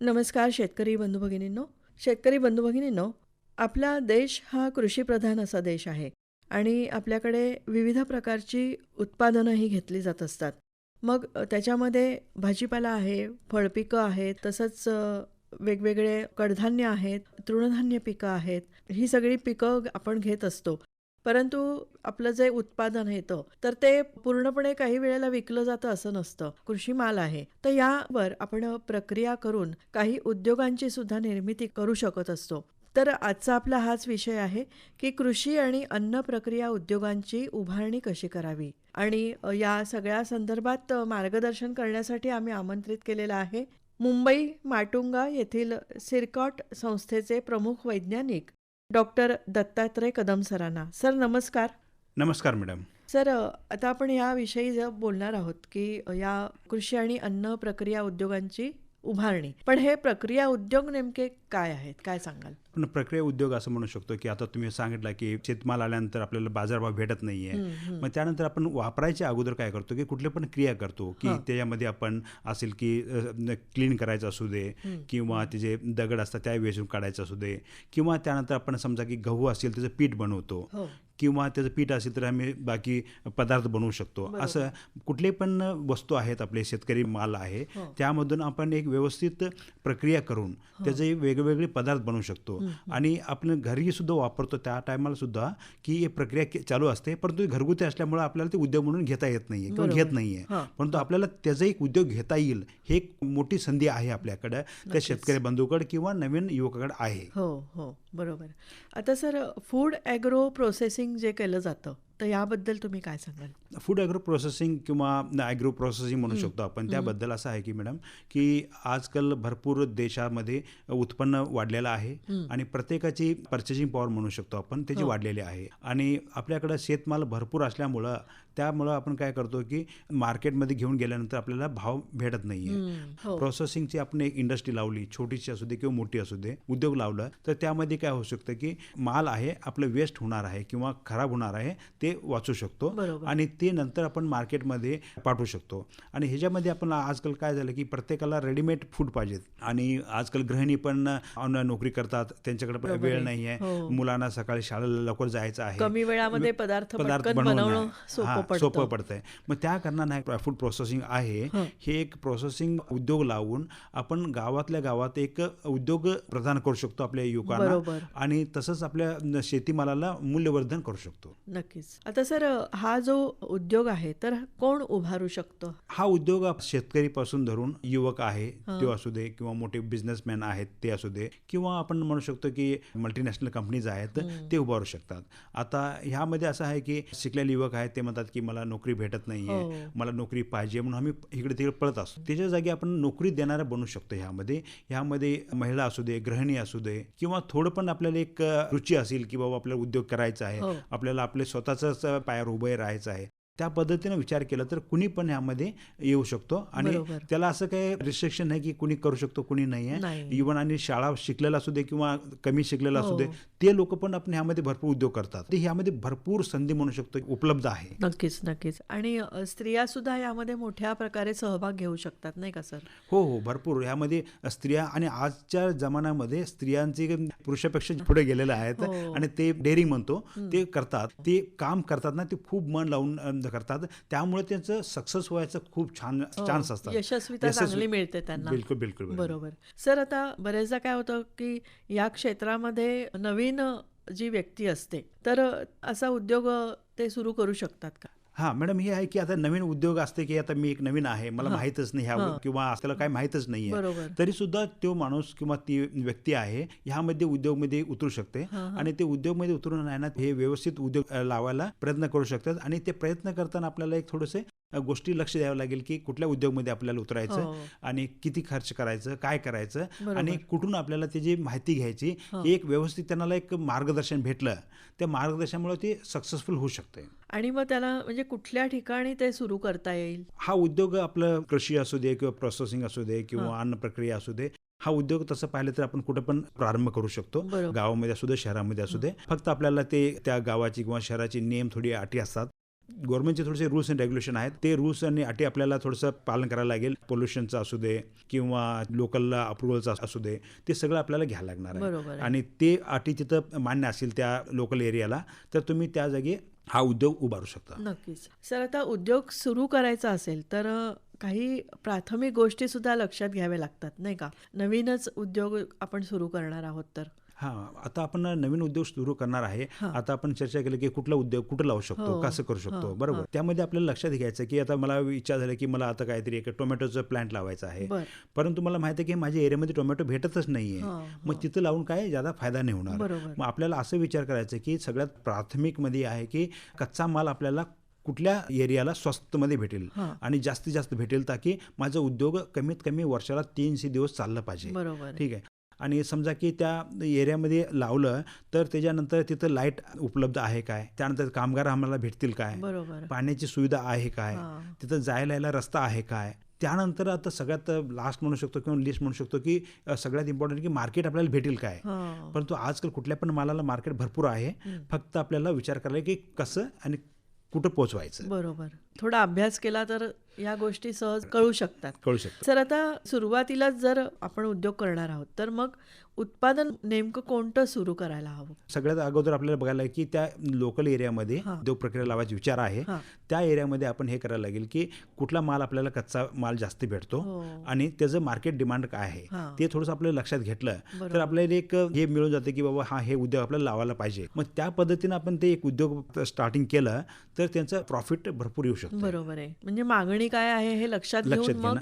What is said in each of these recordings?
नमस्कार शेतकरी बंधू भगिनींनो. शेतकरी बंधू भगिनींनो आपला देश हा कृषीप्रधान असा देश आहे आणि आपल्याकडे विविध प्रकारची उत्पादनंही घेतली जात असतात. मग त्याच्यामध्ये भाजीपाला आहे फळपिकं आहेत तसंच वेगवेगळे कडधान्य आहेत तृणधान्य पिकं आहेत ही सगळी पिकं आपण घेत असतो. परंतु आपलं जे उत्पादन येतं तर ते पूर्णपणे काही वेळेला विकलं जातं असं नसतं. कृषी माल आहे. तर यावर आपण प्रक्रिया करून काही उद्योगांची सुद्धा निर्मिती करू शकत असतो. तर आजचा आपला हाच विषय आहे की कृषी आणि अन्न प्रक्रिया उद्योगांची उभारणी कशी करावी? आणि या सगळ्या संदर्भात मार्गदर्शन करण्यासाठी आम्ही आमंत्रित केलेलं आहे मुंबई माटुंगा येथील सिरकॉट संस्थेचे प्रमुख वैज्ञानिक डॉक्टर दत्तात्रय कदम सरांना. सर नमस्कार. नमस्कार मॅडम. सर आता आपण याविषयी ज बोलणार आहोत की या कृषी आणि अन्न प्रक्रिया उद्योगांची उभारणी. पण हे प्रक्रिया उद्योग नेमके काय आहेत? काय सांगाल? पण प्रक्रिया उद्योग असं म्हणू शकतो की आता तुम्ही सांगितलं की शेतमाल आल्यानंतर आपल्याला बाजारभाव भेटत नाहीये. मग त्यानंतर आपण वापरायच्या अगोदर काय करतो की कुठले पण क्रिया करतो की हां. त्याच्यामध्ये आपण असेल की क्लीन करायचं असू दे. किंवा जे दगड असतात त्या वेचून काढायचं असू दे किंवा त्यानंतर आपण समजा की गहू असेल त्याचं पीठ बनवतो हो किंवा त्याचं पीठ असेल तर आम्ही बाकी पदार्थ बनवू शकतो. असं कुठले पण वस्तू आहेत आपले शेतकरी माल आहे हो. त्यामधून आपण एक व्यवस्थित प्रक्रिया करून त्याचे वेगवेगळे पदार्थ बनवू शकतो आणि आपण घरी सुद्धा वापरतो त्या टायमाला सुद्धा की ही प्रक्रिया चालू असते परंतु घरगुती असल्यामुळे आपल्याला ते उद्योग म्हणून घेता येत नाहीये किंवा. घेत नाहीये. हां. परंतु आपल्याला त्याचा एक उद्योग घेता येईल हे एक मोठी संधी आहे आपल्याकडं त्या शेतकरी बंधूकडे किंवा नवीन युवकाकडे आहे. हो हो. बरोबर. आता सर फूड ॲग्रो प्रोसेसिंग जे केलं जातं तर याबद्दल तुम्ही काय सांगाल? फूड ॲग्रो प्रोसेसिंग किंवा ॲग्रो प्रोसेसिंग म्हणू शकतो आपण. त्याबद्दल असं आहे की मॅडम की आजकाल भरपूर देशामध्ये उत्पन्न वाढलेलं आहे आणि प्रत्येकाची पर्चेसिंग पॉवर म्हणू शकतो आपण त्याची हो. वाढलेली आहे. आणि आपल्याकडं शेतमाल भरपूर असल्यामुळं त्यामुळं आपण काय करतो की मार्केटमध्ये घेऊन गेल्यानंतर आपल्याला भाव भेटत नाही आहे हो. प्रोसेसिंगची आपण एक इंडस्ट्री लावली छोटीशी असू दे किंवा मोठी असू दे उद्योग लावलं तर त्यामध्ये काय होऊ शकतं की माल आहे आपलं वेस्ट होणार आहे किंवा खराब होणार आहे ते वाचू शकतो. आणि ते नंतर आपण मार्केटमध्ये पाठवू शकतो. आणि ह्याच्यामध्ये आपण आजकाल काय झालं की प्रत्येकाला रेडीमेड फूड पाहिजेत. आणि आजकाल गृहिणी पण ऑनलाईन नोकरी करतात त्यांच्याकडे पण वेळ. नाही आहे हो. मुलांना सकाळी शाळेला लवकर जायचं आहे. कमी वेळामध्ये पदार्थ पटकन बनवणं. सोपं हां, पडतं. सोपं पडतंय. मग त्या कारणानं फूड प्रोसेसिंग आहे. हं. हे एक प्रोसेसिंग उद्योग लावून आपण गावातल्या गावात एक उद्योग प्रदान करू शकतो आपल्या युवकांना. आणि तसंच आपल्या शेतीमालाला मूल्यवर्धन करू शकतो. नक्कीच. आता सर हा जो उद्योग आहे तर कोण उभारू शकतं? हा उद्योग आप- शेतकरीपासून धरून युवक आहे ते असू दे किंवा मोठे बिझनेसमॅन आहेत ते असू दे किंवा आपण म्हणू शकतो की मल्टीनॅशनल कंपनीज आहेत ते उभारू शकतात. आता ह्यामध्ये असं आहे की शिकलेले युवक आहेत ते म्हणतात की मला नोकरी भेटत नाहीये हो. मला नोकरी पाहिजे म्हणून आम्ही इकडे तिकडे पळत असतो त्याच्या जागी आपण नोकरी देणारा बनू शकतो ह्यामध्ये ह्यामध्ये महिला असू दे गृहिणी असू दे किंवा थोडं पण आपल्याला एक रुची असेल की बाबा आपल्याला उद्योग करायचा आहे हो. आपल्याला आपले स्वतःच पायावर उभे राहायचं आहे त्या पद्धतीनं विचार केला तर कुणी पण ह्यामध्ये येऊ शकतो. आणि. त्याला असं काही रिस्ट्रिक्शन नाही की कुणी करू शकतो कुणी नाही. आहे. इव्हन आणि शाळा शिकलेला असू दे किंवा कमी शिकलेला असू दे हो. ते लोक पण आपण ह्यामध्ये भरपूर उद्योग करतात. ते ह्यामध्ये भरपूर संधी म्हणू शकतो उपलब्ध आहे. नक्कीच नक्कीच. आणि स्त्रिया सुद्धा यामध्ये मोठ्या प्रकारे सहभाग घेऊ शकतात नाही का सर? हो हो भरपूर. ह्यामध्ये स्त्रिया आणि आजच्या जमान्यामध्ये स्त्रियांचे पुरुषापेक्षा पुढे गेलेले आहेत हो. आणि ते डेअरिंग म्हणतो ते करतात. ते काम करतात ना ते खूप मन लावून करतात त्यामुळे त्यांचं सक्सेस व्हायचं खूप छान हो. चान्स असतात यशस्वीता यशस्वी- चांगली मिळते त्यांना. बिलकुल बिलकुल बरोबर. बरोबर सर आता बरेचदा काय होतं की या क्षेत्रामध्ये नवीन जी व्यक्ती असते तर असा उद्योग ते सुरू करू शकतात का हा मॅडम हे आहे की आता नवीन उद्योग असते की आता मी एक नवीन आहे मला. माहीतच नाही ह्या. किंवा त्याला काय माहीतच नाहीये बरोबर. तरी सुद्धा तो माणूस किंवा ती व्यक्ती आहे ह्यामध्ये उद्योगमध्ये उतरू शकते. आणि ते उद्योगमध्ये उतरून आहे ना हे व्यवस्थित उद्योग लावायला प्रयत्न करू शकतात आणि ते प्रयत्न करताना आपल्याला एक थोडेसे गोष्टी लक्ष द्यावं लागेल की कुठल्या उद्योगमध्ये आपल्याला उतरायचं हो. आणि किती खर्च करायचं काय करायचं. आणि कुठून आपल्याला त्याची माहिती घ्यायची हां. एक व्यवस्थित त्यांना एक मार्गदर्शन भेटलं त्या मार्गदर्शनामुळे ते सक्सेसफुल होऊ शकते आणि मग त्याला म्हणजे कुठल्या ठिकाणी ते सुरू करता येईल हा उद्योग आपलं कृषी असू दे किंवा प्रोसेसिंग असू दे किंवा अन्न प्रक्रिया असू दे हा उद्योग तसं पाहिलं तर आपण कुठं पण प्रारंभ करू शकतो. गावामध्ये असू दे शहरामध्ये असू दे फक्त आपल्याला ते त्या गावाची किंवा शहराची नियम थोडी अटी असतात गव्हर्नमेंटचे थोडेसे रूल्स अँड रेग्युलेशन आहेत. ते रूल्स आणि अटी आपल्याला थोडंसं पालन करायला लागेल. पोल्युशनचं असू दे किंवा लोकलला अप्रुव्हलचं असू दे. ते सगळं आपल्याला घ्यायला लागणार आहे. आणि ते अटी तिथं मान्य असतील त्या लोकल एरियाला तर तुम्ही त्या जागी हा उद्योग उभारू शकता. नक्कीच. सर आता उद्योग सुरू करायचा असेल तर काही प्राथमिक गोष्टी सुद्धा लक्षात घ्याव्या लागतात नाही का? नवीनच उद्योग आपण सुरू करणार आहोत तर. हां आता आपण नवीन उद्योग सुरू करणार आहे. आता आपण चर्चा केली की कुठला उद्योग कुठं लावू शकतो हो. कसं करू शकतो बरोबर. त्यामध्ये आपल्याला लक्षात घ्यायचं की आता मला विचार झाला की मला आता काहीतरी एक टोमॅटोचं प्लांट लावायचं आहे परंतु मला माहिती आहे की माझ्या एरियामध्ये टोमॅटो भेटतच नाहीये मग. तिथं लावून काय ज्यादा फायदा नाही होणार. मग आपल्याला असं विचार करायचं की सगळ्यात प्राथमिकमध्ये आहे की कच्चा माल आपल्याला कुठल्या एरियाला स्वस्तमध्ये भेटेल. आणि जास्तीत जास्त भेटेल ताकी माझा उद्योग कमीत कमी वर्षाला तीनशे दिवस चाललं पाहिजे. ठीक आहे आणि समजा की त्या एरियामध्ये लावलं तर त्याच्यानंतर तिथं लाइट उपलब्ध आहे काय? त्यानंतर कामगार आम्हाला भेटतील काय? बरोबर. पाण्याची सुविधा आहे काय. तिथं जायला यायला रस्ता आहे काय? त्यानंतर आता सगळ्यात लास्ट म्हणू शकतो किंवा लिस्ट म्हणू शकतो की सगळ्यात इम्पॉर्टंट की मार्केट आपल्याला भेटेल काय. परंतु आजकाल कुठल्या पण मालाला मार्केट भरपूर आहे. फक्त आपल्याला विचार करायला की कसं आणि कुठं पोचवायचं बरोबर. थोडा अभ्यास केला तर या गोष्टी सहज कळू शकतात कळू शकतं सर आता सुरुवातीला जर आपण उद्योग करणार आहोत तर मग उत्पादन नेमकं कोणतं सुरू करायला हवं सगळ्यात अगोदर आपल्याला बघायला की त्या लोकल एरियामध्ये. उद्योग प्रक्रिया लावायचा विचार आहे. त्या एरियामध्ये आपण हे करायला लागेल की कुठला माल आपल्याला कच्चा माल जास्त भेटतो हो. आणि त्याचं मार्केट डिमांड काय आहे. ते थोडंसं आपल्याला लक्षात घेतलं. तर आपल्याला एक हे मिळून जाते की बाबा हा हे उद्योग आपल्याला लावायला पाहिजे मग त्या पद्धतीनं आपण ते एक उद्योग स्टार्टिंग केलं तर त्यांचं प्रॉफिट भरपूर येऊ शकतं बरोबर आहे म्हणजे मागणी काय आहे हे लक्षात घेऊन मग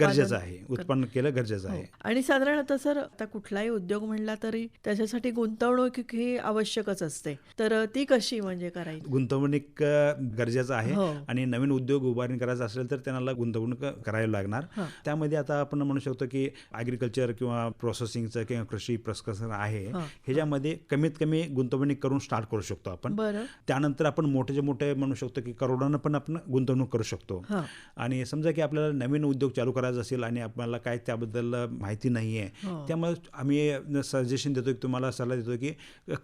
गरजेचं आहे. उत्पन्न केलं गरजेचं हो. आहे. आणि साधारण आता सर आता कुठलाही उद्योग म्हणला तरी त्याच्यासाठी गुंतवणूक ही आवश्यकच असते. तर ती कशी म्हणजे करायची? गुंतवणूक गरजेचं आहे. हो. आणि नवीन उद्योग उभारणी करायचा असेल तर त्यांना गुंतवणूक करावी लागणार. त्यामध्ये आता आपण म्हणू शकतो की ॲग्रिकल्चर किंवा प्रोसेसिंगचं किंवा कृषी प्रस्कसन आहे. ह्याच्यामध्ये कमीत कमी गुंतवणूक करून स्टार्ट करू शकतो आपण. त्यानंतर आपण मोठे मोठे म्हणू शकतो की करोडानं पण आपण गुंतवणूक करू शकतो. आणि समजा की आपल्याला नवीन उद्योग चालू करायचा असेल आणि आपल्याला काय त्याबद्दल माहिती नाही आहे हो. त्यामुळे आम्ही सजेशन देतो की तुम्हाला सल्ला देतो की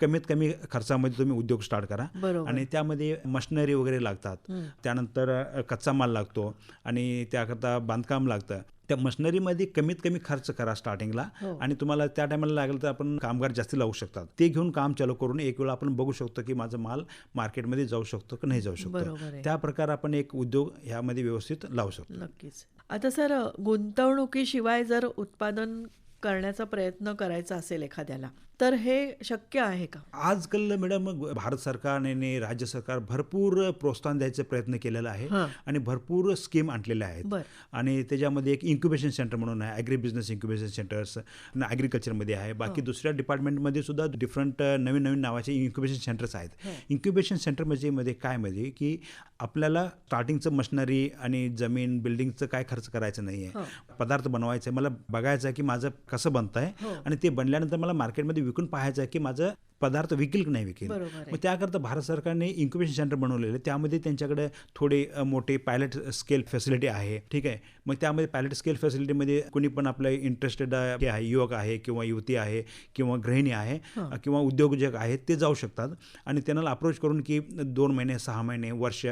कमीत कमी खर्चामध्ये तुम्ही उद्योग स्टार्ट करा. आणि त्यामध्ये मशिनरी वगैरे लागतात. त्यानंतर कच्चा माल लागतो आणि त्याकरता बांधकाम लागतं त्या मशिनरीमध्ये कमीत कमी खर्च करा स्टार्टिंगला हो. आणि तुम्हाला त्या टायमाला लागेल तर आपण कामगार जास्ती लावू शकतात ते घेऊन काम चालू करून एक वेळा आपण बघू शकतो की माझा माल मार्केटमध्ये जाऊ शकतो की नाही जाऊ शकतो. त्या प्रकारे आपण एक उद्योग ह्यामध्ये व्यवस्थित लावू शकतो नक्कीच आता सर गुंतवणुकीशिवाय जर उत्पादन करण्याचा प्रयत्न करायचा असेल एखाद्याला तर हे शक्य आहे का? आजकाल मॅडम भारत सरकारने राज्य सरकार भरपूर प्रोत्साहन द्यायचा प्रयत्न केलेला आहे हां. आणि भरपूर स्कीम आणलेल्या आहेत. आणि त्याच्यामध्ये एक इन्क्युबेशन सेंटर म्हणून आहे ॲग्री बिझनेस इन्क्युबेशन सेंटर्स ॲग्रिकल्चरमध्ये आहे. बाकी दुसऱ्या डिपार्टमेंटमध्ये सुद्धा डिफरंट नवीन नवीन नावाचे इन्क्युबेशन सेंटर्स आहेत. इन्क्युबेशन सेंटर म्हणजे मध्ये काय म्हणजे की आपल्याला स्टार्टिंगचं मशिनरी आणि जमीन बिल्डिंगचं काय खर्च करायचं नाही हो. आहे पदार्थ बनवायचं. आहे मला बघायचं आहे की माझं कसं बनतं हो. आहे आणि ते बनल्यानंतर मला मार्केटमध्ये विकून पाहायचं आहे की माझं पदार्थ विकेल की नाही विकेल. मग त्याकरता भारत सरकारने इन्क्युबेशन सेंटर बनवलेले त्यामध्ये त्यांच्याकडे थोडे मोठे पायलट स्केल फॅसिलिटी आहे. ठीक आहे? मग त्यामध्ये पायलट स्केल फॅसिलिटीमध्ये कोणी पण आपलं इंटरेस्टेड आहे युवक आहे किंवा युवती आहे किंवा गृहिणी आहे. किंवा उद्योजक आहेत ते जाऊ शकतात. आणि त्यांना अप्रोच करून की दोन महिने सहा महिने वर्ष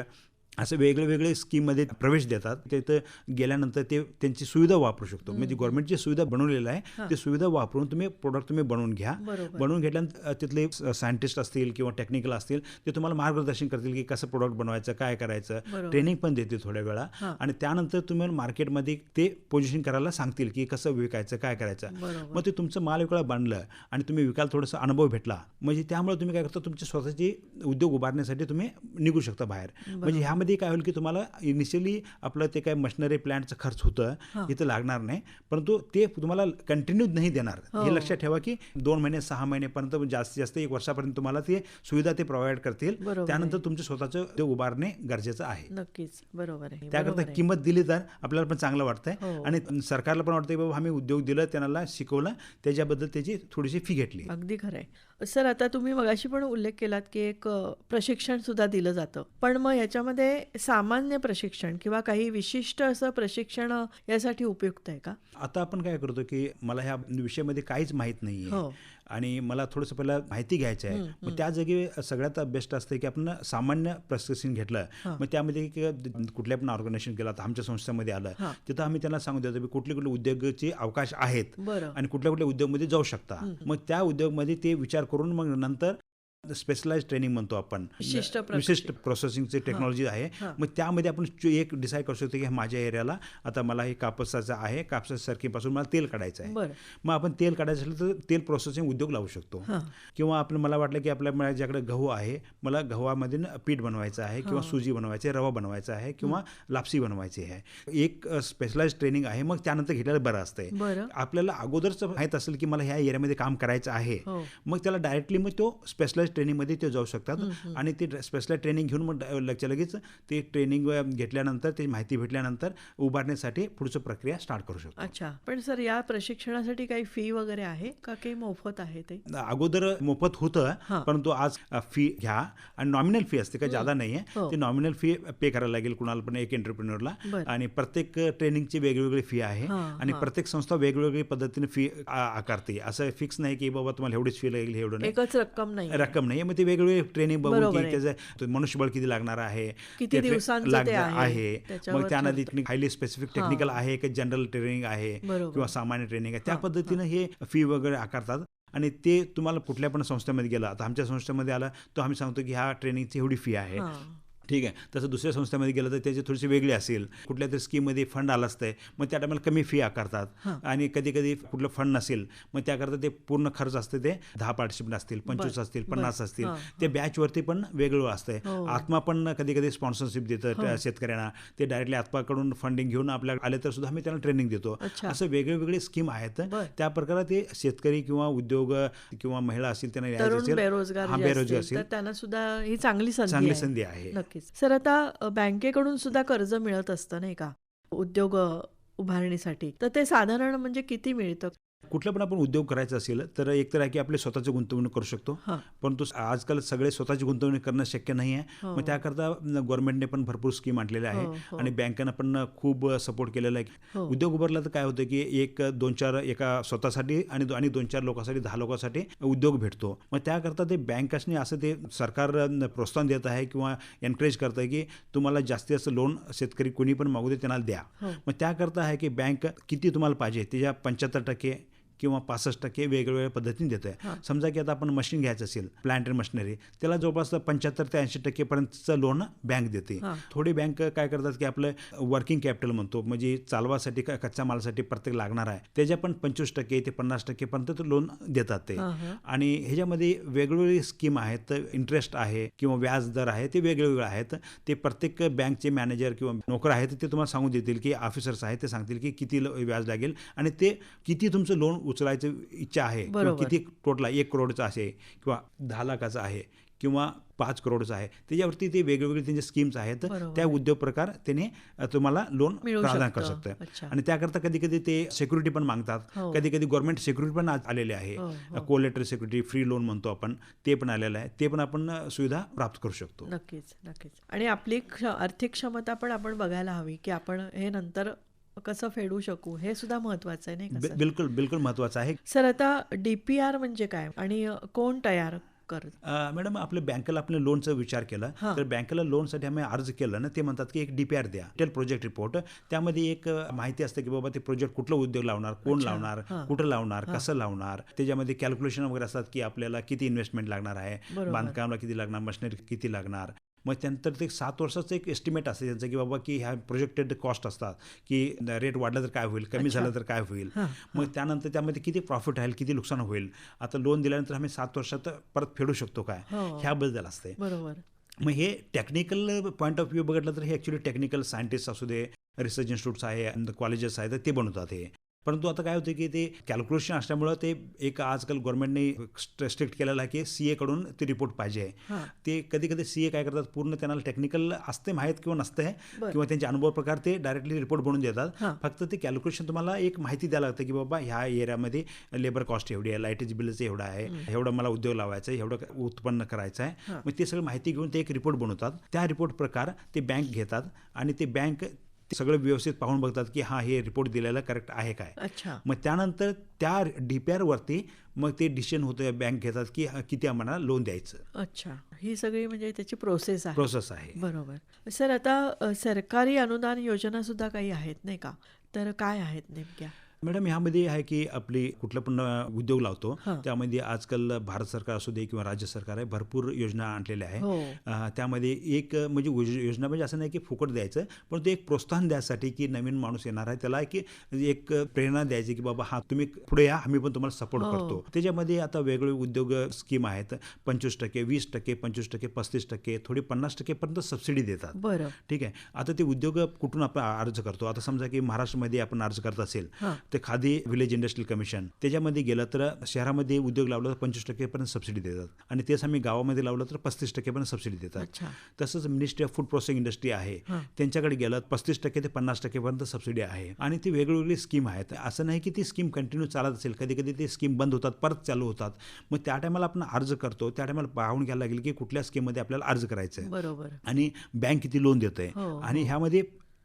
असं वेगळे वेगळे स्कीममध्ये प्रवेश देतात. तिथं गेल्यानंतर ते त्यांची सुविधा वापरू शकतो. म्हणजे गव्हर्नमेंटची सुविधा बनवलेलं आहे. ते सुविधा वापरून तुम्ही प्रोडक्ट तुम्ही बनवून घ्या. बनवून घेतल्यानंतर तिथले सायंटिस्ट असतील किंवा टेक्निकल असतील ते तुम्हाला मार्गदर्शन करतील की कसं प्रोडक्ट बनवायचं काय करायचं. ट्रेनिंग पण देतील थोड्या वेळा. आणि त्यानंतर तुम्हाला मार्केटमध्ये ते पोझिशन करायला सांगतील की कसं विकायचं काय करायचं. मग ते तुमचं माल विकायला बांधलं आणि तुम्ही विकायला थोडासा अनुभव भेटला. म्हणजे त्यामुळे तुम्ही काय करता तुमची स्वतःची उद्योग उभारण्यासाठी तुम्ही निघू शकता बाहेर. म्हणजे ह्यामध्ये काय होईल की तुम्हाला इनिशियली आपलं ते काय मशिनरी प्लॅन्टचं खर्च होतं हां. इथं लागणार नाही. परंतु ते तुम्हाला कंटिन्यू नाही देणार. हो. हे. लक्षात ठेवा की दोन महिने सहा महिनेपर्यंत जास्तीत जास्त एक वर्षापर्यंत तुम्हाला ते सुविधा ते प्रोव्हाइड करतील. त्यानंतर तुमचं स्वतःचं उद्योग उभारणे गरजेचं आहे. नक्कीच. बरोबर आहे. त्याकरता. किंमत दिली तर आपल्याला पण चांगलं वाटतंय. हो. आणि सरकारला पण वाटतं की बाबा आम्ही उद्योग दिलं त्यांना शिकवलं त्याच्याबद्दल त्याची थोडीशी फी घेतली. अगदी खरं आहे. सर आता तुम्ही मगाशी पण उल्लेख केलात की एक प्रशिक्षण सुद्धा दिलं जातं. पण मग याच्यामध्ये सामान्य प्रशिक्षण किंवा काही विशिष्ट असं प्रशिक्षण यासाठी उपयुक्त आहे का? आता आपण काय करतो की मला ह्या विषयामध्ये काहीच माहीत नाही हो. आणि मला थोडंसं पहिला माहिती घ्यायचं आहे. मग त्या जागी सगळ्यात बेस्ट असतं की आपण सामान्य प्रशिक्षण घेतलं. मग त्यामध्ये कुठल्या पण ऑर्गनायझेशन केलं आता आमच्या संस्थेमध्ये आलं. तिथं आम्ही त्यांना सांगू देतो की कुठले कुठले उद्योगाचे अवकाश आहेत आणि कुठल्या कुठल्या उद्योगमध्ये जाऊ शकता. मग त्या उद्योगमध्ये ते विचार करून मग नंतर स्पेशलाइज ट्रेनिंग म्हणतो आपण. विशिष्ट प्रोसेसिंगची टेक्नॉलॉजी आहे. मग त्यामध्ये आपण एक डिसाईड करू शकतो की माझ्या एरियाला आता मला हे कापसाचं आहे. कापसाच्या सरकीपासून मला तेल काढायचं आहे. मग आपण तेल काढायचं असेल तर तेल प्रोसेसिंग उद्योग लावू शकतो. किंवा आपण मला वाटलं की आपल्या माझ्याकडे गहू आहे मला गव्हामध्ये पीठ बनवायचं आहे किंवा सुजी बनवायची आहे रवा बनवायचा आहे किंवा लापसी बनवायची आहे. एक स्पेशलाइज ट्रेनिंग आहे. मग त्यानंतर घेतलेलं बरं असतंय. आपल्याला अगोदरच माहीत असेल की मला ह्या एरियामध्ये काम करायचं आहे. हो. मग त्याला डायरेक्टली मग तो स्पेशलाइज ट्रेनिंगमध्ये ते जाऊ शकतात. आणि ते स्पेशलाइज ट्रेनिंग घेऊन मग लगच्या लगेच ते ट्रेनिंग घेतल्यानंतर ते माहिती भेटल्यानंतर उभारण्यासाठी पुढचं प्रक्रिया स्टार्ट करू शकतो. अच्छा. पण सर या प्रशिक्षणासाठी काही फी वगैरे आहे का? काही मोफत आहे ते? अगोदर मोफत होतं. परंतु आज फी घ्या. आणि नॉमिनल फी असते काही ज्यादा नाही आहे हो. ते नॉमिनल फी पे करायला लागेल कुणाला पण एक एंटरप्रिन्युअरला. आणि प्रत्येक ट्रेनिंगची वेगवेगळी फी आहे. आणि. प्रत्येक संस्था वेगवेगळी पद्धतीने फी आकारते. असं फिक्स नाही की बाबा तुम्हाला एवढीच फी लागेल एवढं नाही. एकच रक्कम नाही रक्कम नाही मग ते वेगवेगळे ट्रेनिंग बघून की. त्याचं मनुष्यबळ किती लागणार आहे किती ते ते लागणार आहे, मग त्यानं. हायली स्पेसिफिक टेक्निकल आहे की जनरल ट्रेनिंग आहे. किंवा सामान्य ट्रेनिंग आहे त्या पद्धतीनं हे फी वगैरे आकारतात आणि ते तुम्हाला कुठल्या पण संस्थेमध्ये गेलं आता आमच्या संस्थेमध्ये आलं तर आम्ही सांगतो की ह्या ट्रेनिंगची एवढी फी आहे. ठीक आहे. तसं दुसऱ्या संस्थेमध्ये गेलं तर त्याची थोडीशी वेगळी असेल. कुठल्या तरी स्कीममध्ये फंड आला असतंय मग त्या टायमाला कमी फी आकारतात. आणि कधी कधी कुठलं फंड नसेल मग त्याकरता ते पूर्ण खर्च असते ते दहा पार्टिसिपेंट असतील पंचवीस असतील. पन्नास असतील. ते बॅचवरती पण वेगळं असतंय. हो. आत्मा पण कधी कधी स्पॉन्सरशिप देतं शेतकऱ्यांना. ते डायरेक्टली आत्माकडून फंडिंग घेऊन आपल्या आले तर सुद्धा आम्ही त्यांना ट्रेनिंग देतो. असं वेगळे वेगळे स्कीम आहेत. त्या प्रकारात ते शेतकरी किंवा उद्योग किंवा महिला असतील त्यांना बेरोजगार असेल. त्यांना सुद्धा ही चांगली संधी आहे. नक्कीच. सर आता बँकेकडून सुद्धा कर्ज मिळत असतं नाही का? उद्योग उभारणीसाठी. तर ते साधारण म्हणजे किती मिळतं? कुठला पण आपण उद्योग करायचा असेल तर एक तर आहे की आपले स्वतःची गुंतवणूक करू शकतो हां परंतु आजकाल सगळे स्वतःची गुंतवणूक करणं शक्य नाही आहे हो. मग त्याकरता गव्हर्नमेंटने पण भरपूर स्कीम आणलेल्या हो, आहे हो. आणि बँकेनं पण खूप सपोर्ट केलेला आहे हो. उद्योग उभारला तर काय होतं की एक दोन चार एका स्वतःसाठी आणि आणि दोन चार लोकांसाठी दहा लोकांसाठी उद्योग भेटतो मग त्याकरता ते बँकासनी असं ते सरकार प्रोत्साहन देत आहे किंवा एनकरेज करतं की तुम्हाला जास्तीत जास्त लोन शेतकरी कोणी पण मागू दे त्यांना द्या हो. मग त्याकरता आहे की बँक किती तुम्हाला पाहिजे त्याच्या पंच्याहत्तर टक्के किंवा पासष्ट टक्के वेगवेगळ्या पद्धतीने देत. आहे समजा की आता आपण मशीन घ्यायचं असेल प्लांट अँड मशिनरी त्याला जवळपास पंच्याहत्तर ते ऐंशी टक्केपर्यंतचं लोन बँक देते. थोडी बँक काय करतात की आपलं वर्किंग कॅपिटल म्हणतो म्हणजे चालवासाठी कच्च्या मालासाठी प्रत्येक लागणार आहे त्याच्या पण पंचवीस टक्के ते पन्नास टक्केपर्यंत लोन देतात ते. आणि ह्याच्यामध्ये वेगवेगळी स्कीम आहेत इंटरेस्ट आहे किंवा व्याज दर आहे ते वेगवेगळे आहेत ते प्रत्येक बँकचे मॅनेजर किंवा नोकर आहेत ते तुम्हाला सांगून देतील की ऑफिसर्स आहेत ते सांगतील की किती व्याज लागेल आणि ते किती तुमचं लोन उचलायचं इच्छा आहे. किती टोटला एक करोडचा आहे किंवा दहा लाखाचा आहे किंवा पाच करोडचा आहे त्याच्यावरती ते वेगवेगळे त्यांचे स्कीम्स आहेत. त्या उद्योग प्रकार त्याने तुम्हाला लोन प्रदान करू शकतं. आणि त्याकरता कधी कधी ते सिक्युरिटी पण मागतात. कधी कधी गव्हर्नमेंट सिक्युरिटी पण आज आलेले आहे. कोलेटर सिक्युरिटी फ्री लोन म्हणतो आपण ते पण आलेलं आहे ते पण आपण सुविधा प्राप्त करू शकतो नक्कीच नक्कीच आणि आपली आर्थिक क्षमता पण आपण बघायला हवी की आपण हे नंतर कसं फेडू शकू हे सुद्धा महत्वाचं आहे नाही? बिलकुल बिलकुल महत्वाचं आहे सर आता डीपीआर म्हणजे काय आणि कोण तयार मॅडम आपल्या बँकेला आपल्या लोनचा विचार केला. तर बँकेला लोनसाठी आम्ही अर्ज केला ना ते म्हणतात की एक डीपीआर द्या टेल प्रोजेक्ट रिपोर्ट त्यामध्ये एक माहिती असते की बाबा ते प्रोजेक्ट कुठला उद्योग लावणार कोण. लावणार. कुठं लावणार कसं लावणार त्याच्यामध्ये कॅल्क्युलेशन वगैरे असतात की आपल्याला किती इन्व्हेस्टमेंट लागणार आहे. बांधकामाला किती लागणार मशिनरी किती लागणार मग त्यानंतर ते सात वर्षाचं एक एस्टिमेट असते त्यांचं की बाबा की ह्या प्रोजेक्टेड कॉस्ट असतात. की रेट वाढला तर काय होईल कमी. झालं तर काय होईल. मग त्यानंतर त्यामध्ये किती प्रॉफिट राहील किती नुकसान होईल? आता लोन दिल्यानंतर आम्ही सात वर्षात परत फेडू शकतो काय? हो. ह्याबद्दल असते. बरोबर. मग हे टेक्निकल पॉईंट ऑफ व्ह्यू बघितलं तर हे ॲक्च्युली टेक्निकल सायंटिस्ट असू दे रिसर्च इन्स्टिट्यूट्स आहे कॉलेजेस आहेत ते बनवतात हे. परंतु आता काय होतं की ते कॅल्क्युलेशन असल्यामुळं ते एक आजकाल गव्हर्नमेंटने स्ट्रिक्ट केलेलं आहे की सी एकडून ते रिपोर्ट पाहिजे ते कधी कधी सी ए काय करतात पूर्ण त्यांना टेक्निकल असते माहीत किंवा नसते. किंवा त्यांचे अनुभव प्रकार ते डायरेक्टली रिपोर्ट बनवून देतात. फक्त ते कॅल्क्युलेशन तुम्हाला एक माहिती द्यायला लागतं की बाबा ह्या एरियामध्ये लेबर कॉस्ट एवढी आहे लाईटीचं बिलचं एवढं आहे एवढं मला उद्योग लावायचं आहे एवढं उत्पन्न करायचं आहे. मग ते सगळं माहिती घेऊन ते एक रिपोर्ट बनवतात त्या रिपोर्ट प्रकार ते बँक घेतात आणि ते बँक ते सगळं व्यवस्थित पाहून बघतात की हां हे रिपोर्ट दिलेलं करेक्ट आहे काय. अच्छा. मग त्यानंतर त्या डी पी आरवरती मग ते डिसिजन होतं बँक घेतात की किती आम्हाला लोन द्यायचं. अच्छा. ही सगळी म्हणजे त्याची प्रोसेस आहे. प्रोसेस आहे. बरोबर. सर आता सरकारी अनुदान योजना सुद्धा काही आहेत नाही का? तर काय आहेत नेमक्या? मॅडम ह्यामध्ये आहे की आपली कुठलं पण उद्योग लावतो. त्यामध्ये आजकाल भारत सरकार असू दे किंवा राज्य सरकार आहे भरपूर योजना आणलेल्या आहे. हो. त्यामध्ये एक म्हणजे योज- योजना म्हणजे असं नाही की फुकट द्यायचं पण ते एक प्रोत्साहन द्यासाठी की नवीन माणूस येणार आहे त्याला की एक प्रेरणा द्यायची की बाबा हा तुम्ही पुढे या आम्ही पण तुम्हाला सपोर्ट हो. करतो. त्याच्यामध्ये आता वेगवेगळे उद्योग स्कीम आहेत पंचवीस टक्के वीस टक्के पंचवीस टक्के पस्तीस टक्के थोडी पन्नास टक्केपर्यंत सबसिडी देतात. बरं. ठीक आहे. आता ते उद्योग कुठून आपण अर्ज करतो? आता समजा की महाराष्ट्रामध्ये आपण अर्ज करत असेल ते खादी विलेज इंडस्ट्रियल कमिशन त्याच्यामध्ये गेलं तर शहरामध्ये उद्योग लावलं तर पंचवीस टक्केपर्यंत सबसिडी देतात. आणि तेच आम्ही गावामध्ये लावलं तर पस्तीस टक्केपर्यंत सबसिडी देतात. तसंच ministry of food processing industry आहे. हां. त्यांच्याकडे गेलं पस्तीस टक्के ते पन्नास टक्केपर्यंत सबसिडी आहे. आणि ती वेगवेगळी स्कीम आहेत. असं नाही की ती स्कीम कंटिन्यू चालत असेल. कधी कधी ते स्कीम बंद होतात परत चालू होतात. मग त्या टायमाला आपण अर्ज करतो. त्या टायमाला पाहून घ्यायला लागेल की कुठल्या स्कीममध्ये आपल्याला अर्ज करायचं आहे बरोबर. आणि बँक किती लोन देत आहे हो, आणि ह्यामध्ये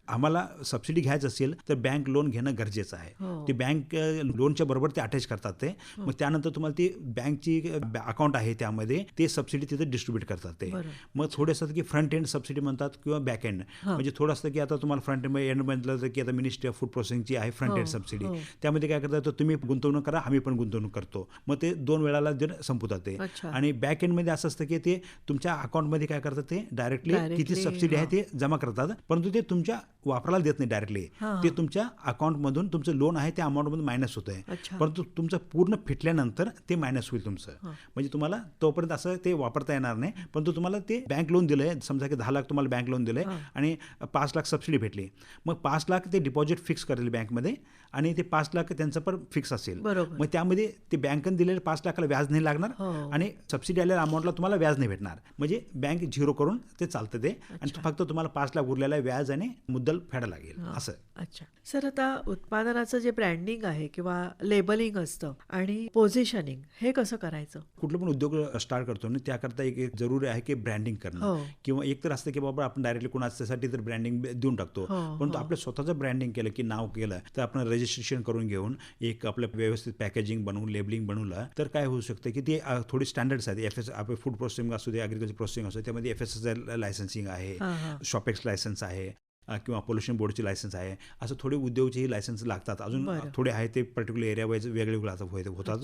आम्हाला सबसिडी घ्यायचं असेल तर बँक लोन घेणं गरजेचं आहे हो. ते बँक लोनच्या बरोबर ते अटॅच करतात ते मग त्यानंतर तुम्हाला ती बँकची अकाउंट आहे त्यामध्ये ते सबसिडी तिथे डिस्ट्रीब्यूट करतात ते. मग थोडे असतात की फ्रंट एंड सबसिडी म्हणतात किंवा बॅक एंड म्हणजे थोडं असतं की आता तुम्हाला फ्रंट एंड म्हटलं की आता मिनिस्ट्री ऑफ फूड प्रोसेसिंगची आहे फ्रंट हो, एंड सबसिडी हो. त्यामध्ये काय करतात तर तुम्ही गुंतवणूक करा आम्ही पण गुंतवणूक करतो मग ते दोन वेळाला संपवतात ते. आणि बॅक एंडमध्ये असं असतं की ते तुमच्या अकाउंटमध्ये काय करतात ते डायरेक्टली किती सबसिडी आहे हां. ते जमा करतात परंतु ते तुमच्या वापराला देत नाही डायरेक्टली ते. तुमच्या अकाउंटमधून तुमचं लोन आहे त्या अमाऊंटमधून मायनस होतं आहे. परंतु तुमचं पूर्ण फिटल्यानंतर ते मायनस होईल तुमचं. म्हणजे तुम्हाला तोपर्यंत असं ते वापरता येणार नाही परंतु तुम्हाला ते बँक लोन दिलं आहे समजा की दहा लाख तुम्हाला बँक लोन दिलं. आहे आणि पाच लाख सबसिडी भेटली मग पाच लाख ते डिपॉझिट फिक्स करेल बँकमध्ये आणि ते पाच लाख त्यांचं पण फिक्स असेल बरोबर. मग त्यामध्ये ते बँकेने दिलेले पाच लाखाला व्याज नाही लागणार हो. आणि सबसिडी आलेल्या अमाऊंटला तुम्हाला व्याज नाही भेटणार म्हणजे बँक झिरो करून ते चालतं ते आणि. फक्त तुम्हाला पाच लाख उरलेला व्याज आणि मुद्दल फेडा लागेल हां. असं अच्छा सर आता उत्पादनाचं जे ब्रँडिंग आहे किंवा लेबलिंग असतं आणि पोझिशनिंग हे कसं करायचं कुठलं पण उद्योग स्टार्ट करतो ना त्याकरता एक एक जरुरी आहे की ब्रँडिंग हो. करणं किंवा एक तर असतं की बाबा आपण डायरेक्टली कोणाच्यासाठी तर ब्रँडिंग देऊन टाकतो हो, परंतु हो. आपलं स्वतःचं ब्रँडिंग केलं की नाव केलं तर आपण रजिस्ट्रेशन करून घेऊन एक आपलं व्यवस्थित पॅकेजिंग बनवून लेबलिंग बनवलं तर काय होऊ शकतं की ते थोडी स्टँडर्ड्स आहेत एफ एस आपलं फूड प्रोसेसिंग असू दे ॲग्रिकल्चर प्रोसेसिंग असू त्यामध्ये एफ एस एस लायसन्सिंग आहे. शॉपेक्स लायसन्स आहे किंवा पोल्युशन बोर्डची लायसन्स आहे. असं थोडे उद्योगचेही लायसन्स लागतात. अजून. थोडे आहे ते पर्टिक्युलर एरिया वाईज वेगळे होत- होतात.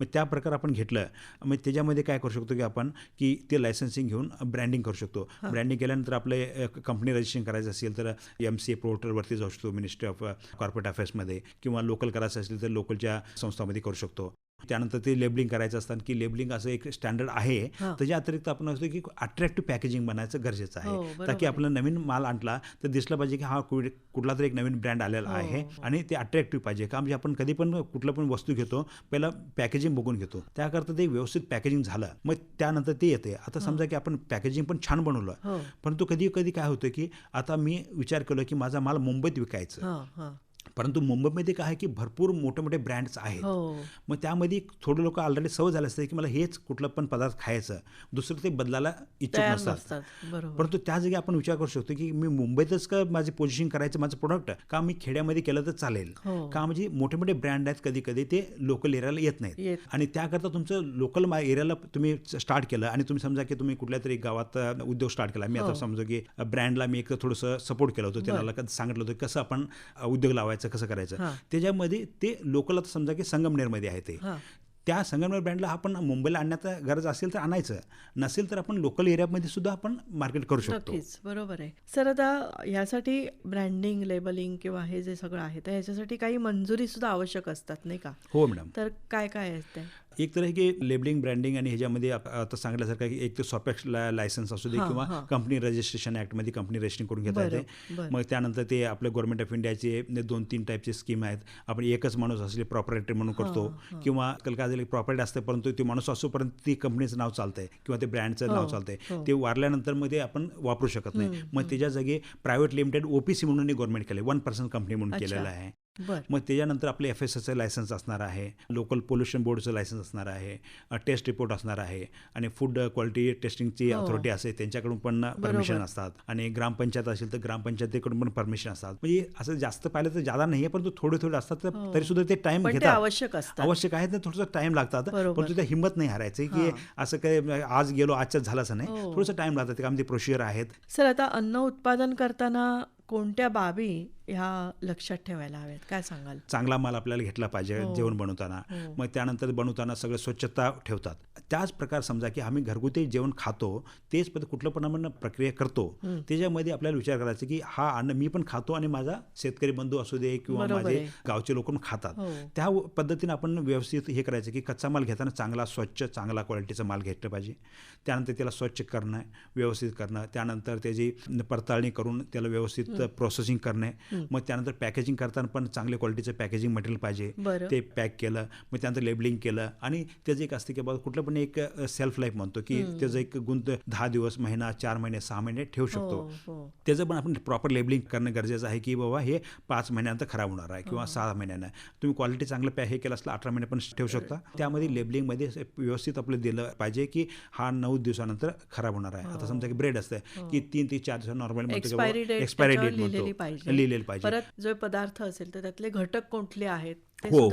मग त्या प्रकार आपण घेतलं मग त्याच्यामध्ये काय करू शकतो की आपण की ते लायसन्सिंग घेऊन ब्रँडिंग करू शकतो. ब्रँडिंग केल्यानंतर आपले कंपनी रजिस्ट्रेशन करायचं असेल तर एम सी ए पोर्टलवरती जाऊ शकतो मिनिस्ट्री ऑफ कॉर्पोरेट अफेअर्समध्ये किंवा लोकल करायचं असेल तर लोकलच्या संस्थामध्ये करू शकतो. त्यानंतर ते लेबलिंग करायचं असतं की लेबलिंग असं एक स्टँडर्ड आहे हां. त्याच्या अतिरिक्त आपण असतो की अट्रॅक्टिव्ह पॅकेजिंग बनायचं गरजेचं हो, आहे बरोबर ताकी. आपला नवीन माल आणला तर दिसलं पाहिजे की हा कुठ- कुठला तरी एक नवीन ब्रँड आलेला हो, आहे हो. आणि ते अट्रॅक्टिव्ह पाहिजे. का म्हणजे आपण कधी पण कुठलं पण वस्तू घेतो पहिला पॅकेजिंग बघून घेतो. त्याकरता ते व्यवस्थित पॅकेजिंग झालं मग त्यानंतर ते येते आता समजा की आपण पॅकेजिंग पण छान बनवलं हो. परंतु कधी कधी काय होतं की आता मी विचार केलो की माझा माल मुंबईत विकायचं. हां हां. परंतु मुंबईमध्ये काय आहे की भरपूर मोठे मोठे ब्रँड्स आहेत हो मग त्यामध्ये थोडे लोक ऑलरेडी सवय झाले असते की मला हेच कुठलं पण पदार्थ खायचं दुसरं ते बदलायला इच्छुक नसतात परंतु त्या जागी आपण विचार करू शकतो की मी मुंबईतच का माझे पोझिशन करायचं माझं प्रोडक्ट का मी खेड्यामध्ये केलं तर चालेल हो. का म्हणजे मोठे मोठे ब्रँड आहेत कधी कधी ते लोकल एरियाला येत नाहीत. आणि त्याकरता तुमचं लोकल एरियाला तुम्ही स्टार्ट केलं आणि तुम्ही समजा की तुम्ही कुठल्या तरी गावात उद्योग स्टार्ट केला मी आता हो. समजा की ब्रँडला मी एक थोडंसं सपोर्ट केलं होतं. त्याला सांगितलं होतं कसं आपण उद्योग लावायचं कसं करायचं. त्याच्यामध्ये ते लोकल आता समजा की संगमनेरमध्ये आहे ते. त्या संगमनेर ब्रँडला आपण मुंबईला आणण्याचा गरज असेल तर आणायचं. नसेल तर आपण लोकल एरियामध्ये सुद्धा आपण मार्केट करू शकतो. बरोबर आहे. सर आता यासाठी ब्रँडिंग लेबलिंग किंवा हे जे सगळं आहे तर ह्याच्यासाठी काही मंजुरी सुद्धा आवश्यक असतात नाही का? हो मॅडम. तर काय काय असते एक तर आहे की लेबलिंग ब्रँडिंग आणि ह्याच्यामध्ये आता सांगितल्यासारखं की एक तर सॉपॅक्स लायसन्स असू दे हां, किंवा हां. कंपनी रजिस्ट्रेशन ॲक्टमध्ये कंपनी रजिस्ट्रेशन करून घेता येते. मग त्यानंतर ते आपल्या गव्हर्नमेंट ऑफ इंडियाचे दोन तीन टाईपचे स्कीम आहेत आपण एकच माणूस असले प्रॉपरेटर म्हणून करतो हां, हां. किंवा कल काय झालं प्रॉपर्टी असते परंतु ते माणूस असूपर्यंत ती कंपनीचं नाव चालतंय किंवा ते ब्रँडचं नाव हो, चालतंय हो. ते वारल्यानंतर मग ते आपण वापरू शकत नाही मग त्याच्या जागी प्रायव्हेट लिमिटेड ओपीसी म्हणून गव्हर्नमेंट केलं वन पर्सन कंपनी म्हणून. केलेलं आहे मग त्याच्यानंतर आपले एफ एस एसचं लायसन्स असणार आहे लोकल पोल्युशन बोर्डचं लायसन्स असणार आहे टेस्ट रिपोर्ट असणार आहे आणि फूड क्वालिटी टेस्टिंगची. अथॉरिटी असेल त्यांच्याकडून पण परमिशन. असतात आणि ग्रामपंचायत असेल तर ग्रामपंचायतीकडून पण परमिशन असतात म्हणजे असं जास्त पाहिलं तर जादा नाही परंतु थोडे थोडे असतात तर हो. तरी सुद्धा ते टाइम ते घेतात आवश्यक असतात आवश्यक आहे तर थोडंसं टाइम लागतात. परंतु त्या हिंमत नाही हारायचं की. असं काय आज गेलो आजच्याच झालं असं नाही हो. थोडंसं टाइम लागतात त्यामध्ये प्रोसिजर आहेत सर आता अन्न उत्पादन करताना कोणत्या बाबी ह्या लक्षात ठेवायला हव्यात. काय सांगाल? चांगला माल आपल्याला घेतला पाहिजे हो. जेवण बनवताना. हो. मग त्यानंतर बनवताना सगळं स्वच्छता ठेवतात. त्याच प्रकार समजा की आम्ही घरगुती जेवण खातो तेच पद्धत कुठलं पण आपण प्रक्रिया करतो. त्याच्यामध्ये आपल्याला विचार करायचा की हा अन्न मी पण खातो आणि माझा शेतकरी बंधू असू दे किंवा माझे. गावचे लोक पण खातात. हो. त्या पद्धतीने आपण व्यवस्थित हे करायचं की कच्चा माल घेताना चांगला स्वच्छ चांगला क्वालिटीचा माल घेतलं पाहिजे. त्यानंतर त्याला स्वच्छ करणं व्यवस्थित करणं त्यानंतर त्याची पडताळणी करून त्याला व्यवस्थित प्रोसेसिंग करणे. मग त्यानंतर पॅकेजिंग करताना पण चांगल्या क्वालिटीचं पॅकेजिंग मटेरियल पाहिजे. ते पॅक केलं मग त्यानंतर लेबलिंग केलं आणि त्याचं एक असते की बाबा कुठलं पण एक सेल्फ लाईफ म्हणतो की त्याचं एक गुंत दहा दिवस महिना चार महिने सहा महिने ठेवू शकतो. हो हो. त्याचं पण आपण प्रॉपर लेबलिंग करणं गरजेचं आहे की बाबा हे पाच महिन्यानंतर खराब होणार आहे किंवा सहा महिन्यानं. तुम्ही क्वालिटी चांगलं पॅक हे केलं असलं अठरा महिने पण ठेवू शकता. त्यामध्ये लेबलिंगमध्ये व्यवस्थित आपलं दिलं पाहिजे की हा नऊ दिवसानंतर खराब होणार आहे. आता समजा की ब्रेड असतं की तीन ते चार दिवस normally expiry date expiry date लिहिलेली म्हणतो लिहिलेलं पाहिजे. परत जो पदार्थ असेल तर त्यातले घटक कोणते आहेत? हो.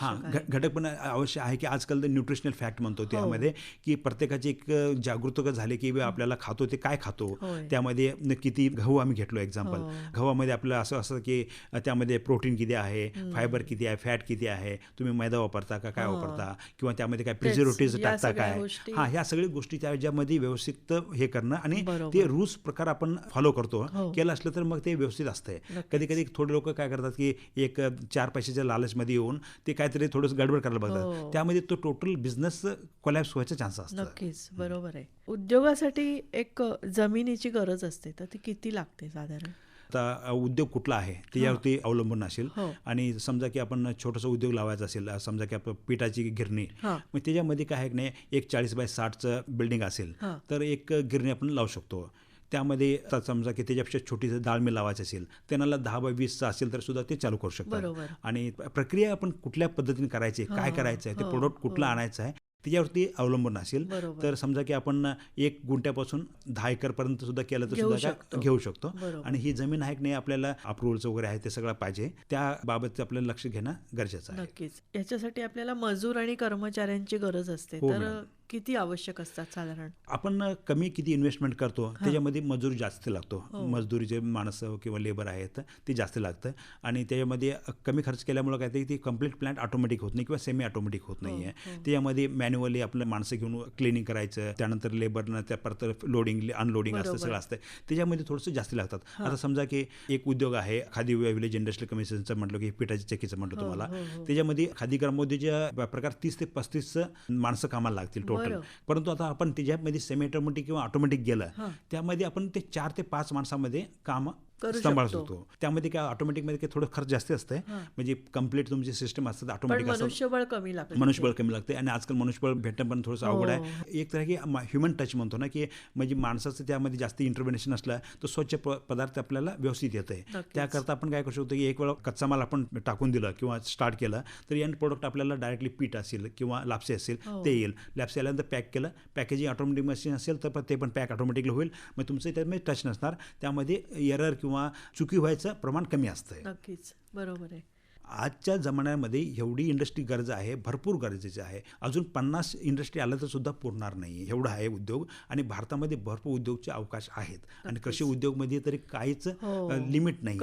हां घटक पण आवश्यक आहे की आजकाल तर न्यूट्रिशनल फॅक्ट हो. म्हणतो त्यामध्ये की प्रत्येकाची एक अ, जागृतता झाली की आपल्याला खातो ते काय खातो. त्यामध्ये किती गहू आम्ही घेतलो एक्झाम्पल हो. गव्हामध्ये आपलं असं असं की त्यामध्ये प्रोटीन किती आहे फायबर किती आहे फॅट किती आहे तुम्ही मैदा वापरता का काय हां. वापरता किंवा त्यामध्ये काय प्रिझर्वेटिव्ह टाकता काय हां ह्या सगळ्या गोष्टी त्याच्यामध्ये व्यवस्थित हे करणं आणि. ते रूल्स प्रकार आपण फॉलो करतो हो. केलं असलं तर मग ते व्यवस्थित असतंय. कधी कधी थोडे लोक काय करतात की एक चार पैशाच्या लालचमध्ये येऊन ते काहीतरी थोडंसं गडबड करायला हो. बघतात त्यामध्ये तो टोटल बिझनेस कोलॅप्स व्हायचा चान्स असतं. नक्कीच बरोबर आहे. उद्योगासाठी एक जमिनीची गरज असते तर ती किती लागते साधारण? आता उद्योग कुठला आहे त्याच्यावरती अवलंबून असेल. हो. आणि समजा की आपण छोटासा उद्योग लावायचा असेल समजा की आपण पिठाची गिरणी हां. मग त्याच्यामध्ये काय आहे की नाही एक चाळीस बाय साठचं बिल्डिंग असेल हां. तर एक गिरणी आपण लावू शकतो. त्यामध्ये समजा की त्याच्यापेक्षा छोटीचं डाळ मिल लावायचं असेल त्यांना दहा बाय वीसचं असेल तर सुद्धा ते चालू करू शकतात. आणि प्रक्रिया आपण कुठल्या पद्धतीने करायची काय हां, करायचं आहे ते हो, प्रोडक्ट कुठलं हो. आणायचं आहे त्याच्यावरती अवलंबून असेल. तर समजा की आपण एक गुंट्यापासून दहा एकरपर्यंत सुद्धा केलं तर घेऊ सुद्धा. घेऊ शकतो. आणि ही जमीन आहे की नाही आपल्याला अप्रुव्हल्स वगैरे आहे ते सगळं पाहिजे त्याबाबत आपल्याला लक्ष घेणं गरजेचं आहे नक्कीच याच्यासाठी आपल्याला मजूर आणि कर्मचाऱ्यांची गरज असते हो, तर. किती आवश्यक असतात साधारण? आपण कमी किती इन्व्हेस्टमेंट करतो त्याच्यामध्ये मजूर जास्त लागतो. हो. मजदुरी जे माणसं किंवा लेबर आहेत ते जास्त लागतं. आणि त्याच्यामध्ये कमी खर्च केल्यामुळे काय ते ती कंप्लीट प्लांट ऑटोमॅटिक होत नाही किंवा सेमी ऑटोमॅटिक होत नाही आहे हो. त्याच्यामध्ये मॅन्युअली आपलं माणसं घेऊन क्लिनिंग करायचं त्यानंतर लेबरनं त्या परत लोडिंग अनलोडिंग असतं. सगळं असतं. त्याच्यामध्ये थोडंसं जास्त लागतात. आता समजा की एक उद्योग आहे खादी विलेज इंडस्ट्रियल कमिशनचं म्हटलं की पिठाची चक्कीचं म्हटलं हो, तुम्हाला. हो, हो. त्याच्यामध्ये खादी ग्रामोद्योगच्या प्रकार तीस ते पस्तीस माणसं कामाला लागतील टोटल बरं. परंतु आता आपण त्याच्यामध्ये सेमी ऑटोमॅटिक किंवा ऑटोमॅटिक गेलं. त्यामध्ये आपण ते चार ते पाच माणसामध्ये काम सांभाळू शकतो. त्यामध्ये काय ऑटोमॅटिकमध्ये काय थोडं खर्च जास्त असतं हां. म्हणजे कंप्लीट तुमची सिस्टम असतात ऑटोमॅटिक मनुष्यबळ कमी लागतं मनुष्यबळ कमी लागते आणि आजकाल मनुष्यबळ भेटणं पण थोडंसं अवघड हो. आहे एक तर की ह्युमन टच म्हणतो ना की म्हणजे माणसाचं त्यामध्ये जास्त इंटरव्हेन्शन असलं तर स्वच्छ पदार्थ आपल्याला व्यवस्थित येत आहे. त्याकरता आपण काय करू शकतो की एक वेळा कच्चा माल आपण टाकून दिलं किंवा स्टार्ट केलं तर एंड प्रोडक्ट आपल्याला डायरेक्टली पीठ असेल किंवा लापसे असेल हो. ते येईल लापसे आल्यानंतर पॅक केलं पॅकेजिंग ऑटोमॅटिक मशीन असेल तर ते पण पॅक ऑटोमॅटिकली होईल मग तुमचं त्यामध्ये टच नसणार त्यामध्ये एरर किंवा किंवा चुकी व्हायचं प्रमाण कमी असतं नक्कीच. बरोबर आहे. आजच्या जमान्यामध्ये एवढी इंडस्ट्री गरज आहे भरपूर गरजेची आहे. अजून पन्नास इंडस्ट्री आलं तर सुद्धा पुरणार नाही एवढा आहे उद्योग आणि भारतामध्ये भरपूर उद्योगचे अवकाश आहेत. आणि कृषी उद्योगमध्ये तरी काहीच हो. लिमिट नाही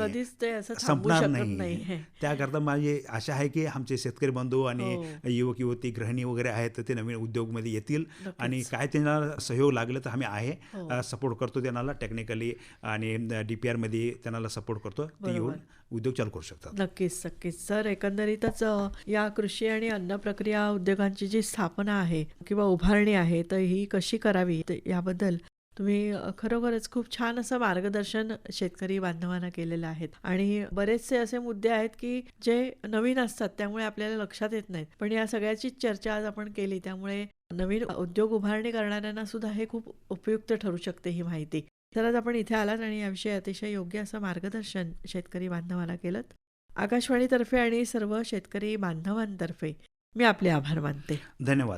असं थांबू संपणार नाही नाही त्याकरता माझी आशा आहे की आमचे शेतकरी बंधू आणि हो. युवक युवती गृहिणी वगैरे आहेत तर ते नवीन उद्योगमध्ये येतील. आणि काय त्यांना सहयोग लागलं तर आम्ही आहे. हो. सपोर्ट करतो त्यांना टेक्निकली आणि डी पी आरमध्ये त्यांना सपोर्ट करतो. ते. येऊन उद्योग चालू करू शकतात. नक्कीच नक्कीच. नक्कीच सर एकंदरीतच या कृषी आणि अन्न प्रक्रिया उद्योगांची जी स्थापना आहे किंवा उभारणी आहे तर ही कशी करावी? याबद्दल तुम्ही खरोखरच खूप छान असं मार्गदर्शन शेतकरी बांधवांना केलेलं आहेत. आणि बरेचसे असे मुद्दे आहेत की जे नवीन असतात त्यामुळे आपल्याला लक्षात येत नाहीत. पण या सगळ्याचीच चर्चा आज आपण केली त्यामुळे नवीन उद्योग उभारणी करणाऱ्यांना सुद्धा हे खूप उपयुक्त ठरू शकते ही माहिती. तर आज आपण इथे आलात आणि याविषयी अतिशय योग्य असं मार्गदर्शन शेतकरी बांधवाला केलं आकाशवाणीतर्फे आणि सर्व शेतकरी बांधवांतर्फे मी आपले आभार मानते. धन्यवाद.